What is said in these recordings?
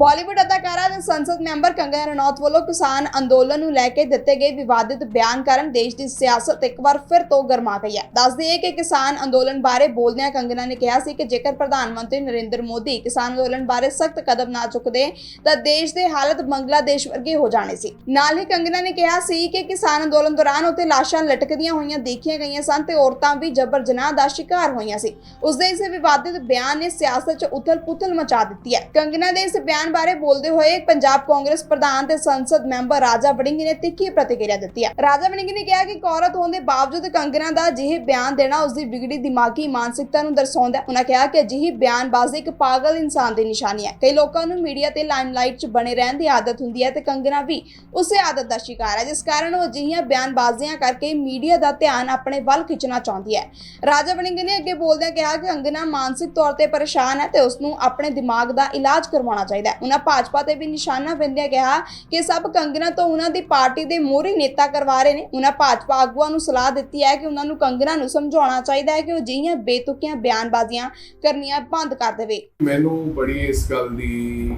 ਬਾਲੀਵੁੱਡ ਅਦਾਕਾਰਾ ਤੇ ਸੰਸਦ ਮੈਂਬਰ ਕੰਗਨਾ ਰਣੌਤ ਵੱਲੋਂ ਕਿਸਾਨ ਅੰਦੋਲਨ ਨੂੰ ਲੈ ਕੇ ਦਿੱਤੇ ਗਏ ਵਿਵਾਦਿਤ ਬਿਆਨ ਕਾਰਨ ਦੇਸ਼ ਦੀ ਸਿਆਸਤ ਇੱਕ ਵਾਰ ਫਿਰ ਤੋਂ ਗਰਮਾ ਗਈ ਹੈ। ਦੱਸ ਦਈਏ ਕਿ ਕਿਸਾਨ ਅੰਦੋਲਨ ਬਾਰੇ ਬੋਲਦਿਆਂ ਕੰਗਨਾ ਨੇ ਕਿਹਾ ਸੀ ਕਿ ਜੇਕਰ ਪ੍ਰਧਾਨ ਮੰਤਰੀ ਨਰਿੰਦਰ ਮੋਦੀ ਕਿਸਾਨ ਅੰਦੋਲਨ ਬਾਰੇ ਸਖਤ ਕਦਮ ਨਾ ਚੁੱਕਦੇ, ਤਾਂ ਦੇਸ਼ ਦੇ ਹਾਲਤ ਬੰਗਲਾਦੇਸ਼ ਵਰਗੇ ਹੋ ਜਾਣੇ ਸੀ। ਨਾਲ ਹੀ ਕੰਗਨਾ ਨੇ ਕਿਹਾ ਸੀ ਕਿ ਕਿਸਾਨ ਅੰਦੋਲਨ ਦੌਰਾਨ ਉੱਥੇ ਲਾਸ਼ਾਂ ਲਟਕਦੀਆਂ ਹੋਈਆਂ ਦੇਖੀਆਂ ਗਈਆਂ ਸਨ ਤੇ ਔਰਤਾਂ ਵੀ ਜਬਰ ਜਨਾਹ ਦਾ ਸ਼ਿਕਾਰ ਹੋਈਆਂ ਸੀ। ਉਸ ਦੇ ਇਸ ਵਿਵਾਦਿਤ ਬਿਆਨ ਨੇ ਸਿਆਸਤ 'ਚ ਉਥਲ-ਪੁਥਲ ਮਚਾ ਦਿੱਤੀ ਹੈ। ਕੰਗਨਾ ਦੇ ਇਸ ਬਿਆਨ ਬਾਰੇ ਬੋਲਦੇ ਹੋਏ ਪੰਜਾਬ ਕਾਂਗਰਸ ਪ੍ਰਧਾਨ ਤੇ ਸੰਸਦ ਮੈਂਬਰ ਰਾਜਾ ਵੜਿੰਗ ਨੇ ਤਿੱਖੀ ਪ੍ਰਤੀਕਿਰਿਆ ਦਿੱਤੀ ਹੈ। ਰਾਜਾ ਵੜਿੰਗ ਨੇ ਕਿਹਾ ਕਿ ਇੱਕ ਔਰਤ ਹੋਣ ਦੇ ਬਾਵਜੂਦ ਕੰਗਨਾ ਦਾ ਅਜਿਹੇ ਬਿਆਨ ਦੇਣਾ ਉਸ ਦੀ ਵਿਗੜੀ ਦਿਮਾਗੀ ਮਾਨਸਿਕਤਾ ਨੂੰ ਦਰਸਾਉਂਦਾ ਹੈ। ਉਹਨਾਂ ਕਿਹਾ ਕਿ ਅਜਿਹੀ ਬਿਆਨਬਾਜ਼ੀ ਇੱਕ ਪਾਗਲ ਇਨਸਾਨ ਦੀ ਨਿਸ਼ਾਨੀ ਹੈ। ਕਈ ਲੋਕਾਂ ਨੂੰ ਮੀਡੀਆ ਤੇ ਲਾਈਮਲਾਈਟ 'ਚ ਬਣੇ ਰਹਿਣ ਦੀ ਆਦਤ ਹੁੰਦੀ ਹੈ ਤੇ ਕੰਗਨਾ ਵੀ ਉਸੇ ਆਦਤ ਦਾ ਸ਼ਿਕਾਰ ਹੈ, ਜਿਸ ਕਾਰਨ ਉਹ ਅਜਿਹੀਆਂ ਬਿਆਨਬਾਜ਼ੀਆਂ ਕਰਕੇ ਮੀਡੀਆ ਦਾ ਧਿਆਨ ਆਪਣੇ ਵੱਲ ਖਿੱਚਣਾ ਚਾਹੁੰਦੀ ਹੈ। ਰਾਜਾ ਵੜਿੰਗ ਨੇ ਅੱਗੇ ਬੋਲਦਿਆਂ ਕਿਹਾ ਕਿ ਕੰਗਨਾ ਮਾਨਸਿਕ ਤੌਰ ਤੇ ਪਰੇਸ਼ਾਨ ਹੈ ਤੇ ਉਸ ਨੂੰ ਆਪਣੇ ਦਿਮਾਗ ਦਾ ਇਲਾਜ ਕਰਵਾਉਣਾ ਚਾਹੀਦਾ ਹੈ। ਉਹਨਾਂ ਭਾਜਪਾ ਤੇ ਵੀ ਨਿਸ਼ਾਨਾ ਬਿੰਦਿਆ ਕਿਹਾ ਕਿ ਸਭ ਕੰਗਨਾ ਤੋਂ ਉਹਨਾਂ ਦੀ ਪਾਰਟੀ ਦੇ ਮੋਹਰੀ ਨੇਤਾ ਕਰਵਾ ਰਹੇ ਨੇ। ਉਹਨਾਂ ਭਾਜਪਾ ਆਗੂਆਂ ਨੂੰ ਸਲਾਹ ਦਿੱਤੀ ਹੈ ਕਿ ਉਹਨਾਂ ਨੂੰ ਕੰਗਨਾ ਨੂੰ ਸਮਝਾਉਣਾ ਚਾਹੀਦਾ ਹੈ ਕਿ ਉਹ ਅਜਿਹੀਆਂ ਬੇਤੁਕੀਆਂ ਬਿਆਨਬਾਜ਼ੀਆਂ ਕਰਨੀਆਂ ਬੰਦ ਕਰ ਦੇਵੇ। ਮੈਨੂੰ ਬੜੀ ਇਸ ਗੱਲ ਦੀ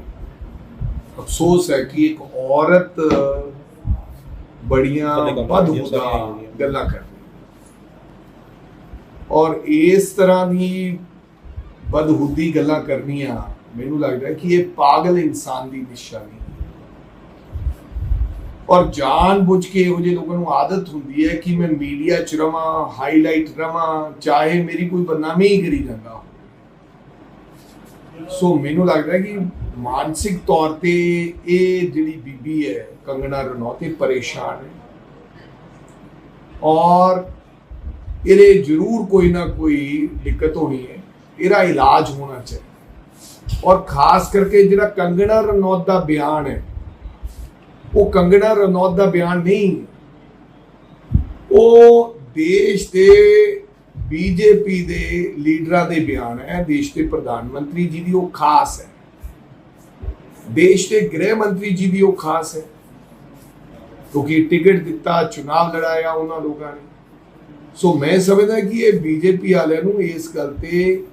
ਅਫਸੋਸ ਹੈ ਕਿ ਇੱਕ ਔਰਤ ਬੜੀਆਂ ਬਦਹੁਦਾ ਗੱਲਾਂ ਕਰਦੀ ਹੈ। ਔਰ ਇਸ ਤਰ੍ਹਾਂ ਦੀ ਬਦਹੁਦੀ ਗੱਲਾਂ ਕਰਨੀਆਂ ਮੈਨੂੰ ਲੱਗਦਾ ਹੈ ਕਿ ਇਹ ਪਾਗਲ ਇਨਸਾਨ ਦੀ ਨਿਸ਼ਾਨੀ ਹੈ ਔਰ ਜਾਣ ਬੁੱਝ ਕੇ ਇਹੋ ਜਿਹੇ ਲੋਕਾਂ ਨੂੰ ਆਦਤ ਹੁੰਦੀ ਹੈ ਕਿ ਮੈਂ ਮੀਡੀਆ 'ਚ ਰਵਾਂ ਹਾਈਲਾਈਟ ਰਵਾਂ, ਚਾਹੇ ਮੇਰੀ ਕੋਈ ਬਦਨਾਮੀ ਹੀ ਕਰੀ ਜਾਂਦਾ ਸੋ ਮੈਨੂੰ ਲੱਗਦਾ ਹੈ ਕਿ ਮਾਨਸਿਕ ਤੌਰ ਤੇ ਇਹ ਜਿਹੜੀ ਬੀਬੀ ਹੈ, ਕੰਗਣਾ ਰਣੌਤ, ਇਹ ਪਰੇਸ਼ਾਨ ਹੈ। ਔਰ ਇਹਦੇ ਜ਼ਰੂਰ ਕੋਈ ਨਾ ਕੋਈ ਦਿੱਕਤ ਹੋਣੀ ਹੈ, ਇਹਦਾ ਇਲਾਜ ਹੋਣਾ ਚਾਹੀਦਾ। ਔਰ ਖਾਸ ਕਰਕੇ ਜਿਹੜਾ ਕੰਗਣਾ ਰਣੌਤ ਦਾ ਬਿਆਨ ਹੈ, ਉਹ ਕੰਗਣਾ ਰਣੌਤ ਦਾ ਬਿਆਨ ਨਹੀਂ ਉਹ ਦੇਸ਼ ਦੇ ਬੀਜੇਪੀ ਦੇ ਲੀਡਰਾਂ ਦੇ ਬਿਆਨ ਹੈ, ਦੇਸ਼ ਦੇ ਪ੍ਰਧਾਨ ਮੰਤਰੀ ਜੀ ਦੀ ਉਹ ਖਾਸ ਹੈ। ਦੇਸ਼ ਦੇ ਗ੍ਰਹਿ ਮੰਤਰੀ ਜੀ ਦੀ ਉਹ ਖਾਸ ਹੈ। ਕਿਉਂਕਿ ਟਿਕਟ ਦਿੱਤਾ, ਚੁਣਾਵ ਲੜਾਇਆ ਉਹਨਾਂ ਲੋਕਾਂ ਨੇ। ਸੋ ਮੈਂ ਸਮਝਦਾ ਕਿ ਇਹ ਬੀਜੇਪੀ ਵਾਲਿਆਂ ਨੂੰ ਇਸ ਗੱਲ ਤੇ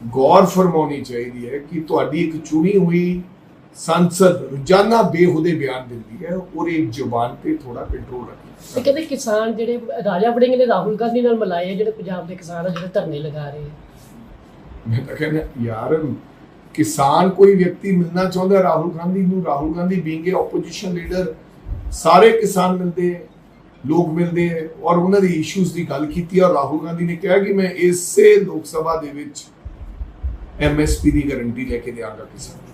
ਗੌਰ ਫਰਮਾਉਣੀ ਚਾਹੀਦੀ ਹੈ ਕਿ ਤੁਹਾਡੀ ਇੱਕ ਚੁਣੀ ਹੋਈ ਸੰਸਦ ਰੋਜ਼ਾਨਾ ਬੇਹੂਦੇ ਬਿਆਨ ਦਿੰਦੀ ਹੈ ਔਰ ਇੱਕ ਜ਼ੁਬਾਨ ਤੇ ਥੋੜਾ ਕੰਟਰੋਲ ਰੱਖੀ ਕਹਿੰਦੇ ਕਿਸਾਨ ਜਿਹੜੇ ਰਾਜਾ ਵੜਿੰਗ ਨੇ ਰਾਹੁਲ ਗਾਂਧੀ ਨਾਲ ਮਿਲਾਏ ਆ ਜਿਹੜੇ ਪੰਜਾਬ ਦੇ ਕਿਸਾਨ ਆ ਜਿਹੜੇ ਧਰਨੇ ਲਗਾ ਰਹੇ ਆ। ਮੈਂ ਤਾਂ ਕਹਿੰਦਾ ਯਾਰ ਕਿਸਾਨ ਕੋਈ ਵਿਅਕਤੀ ਮਿਲਣਾ ਚਾਹੁੰਦਾ ਰਾਹੁਲ ਗਾਂਧੀ ਨੂੰ Rahul Gandhi being a opposition leader ਸਾਰੇ ਕਿਸਾਨ ਮਿਲਦੇ ਹੈ ਲੋਕ ਮਿਲਦੇ ਹੈ ਔਰ ਉਹਨਾਂ ਦੇ ਇਸ਼ੂਜ਼ ਦੀ ਗੱਲ ਕੀਤੀ ਔਰ ਰਾਹੁਲ ਗਾਂਧੀ ਨੇ ਕਿਹਾ ਕਿ ਮੈਂ ਇਸੇ ਲੋਕ ਸਭਾ ਦੇ ਵਿੱਚ ਐਮਐਸਪੀ ਦੀ ਗਾਰੰਟੀ ਲੈ ਕੇ ਦਿਆਂਗਾ ਕਿਸਾਨ